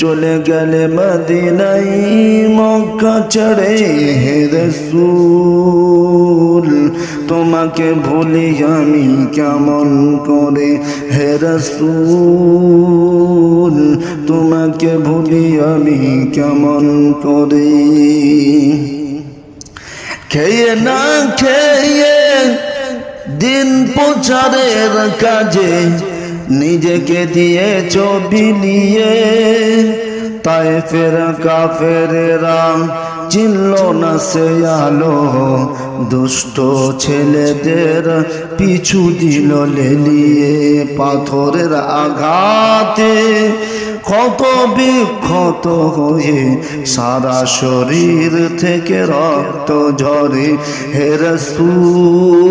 চলে গেলে মদিনাই মক্কা চড়ে হে রসুল। তোমাকে ভুলি আমি কেমন করে? হে রসুল, তোমাকে ভুলি আমি কেমন করে? খেয়ে না খেয়ে দিন প্রচারের কাজে নিজেকে দিয়ে ছবি নিয়ে তাই ফের কাফেরেরা চিনল না সে আলো দুষ্ট ছেলেদের পিছু দিল লেলিয়ে পাথরের আঘাতে। ক্ষত বিক্ষত হয়ে সারা শরীর থেকে রক্ত ঝরে হে রসুল।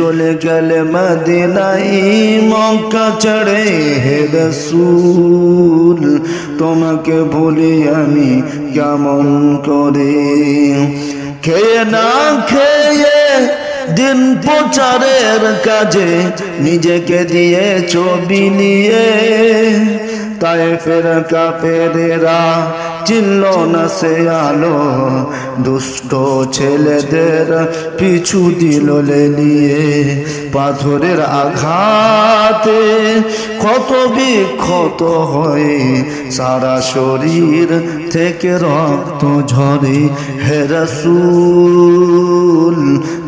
চলে গেলে মদিনাই মক্কা চড়ে হে রসুল, তোমাকে ভুলি আমি কেমন করে? খেয়ে না খেয়ে দিন প্রচারের কাজে নিজেকে দিয়ে ছবি নিয়ে তাই ফের কাপেরা চিনল না সে আলো, দুষ্ট ছেলেদের পিছু দিল নিয়ে পাথরের আঘাতে ক্ষত বিক্ষত হয়ে সারা শরীর থেকে রক্ত ঝরে হে রসুল।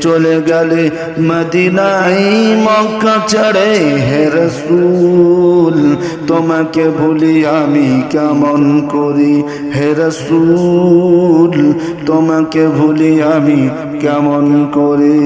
চলে গেলে মদিনাই মক্কা চড়ে হে রসুল, তোমাকে বলি আমি কেমন করি? হে রসুল, তোমাকে ভুলি আমি কেমন করি?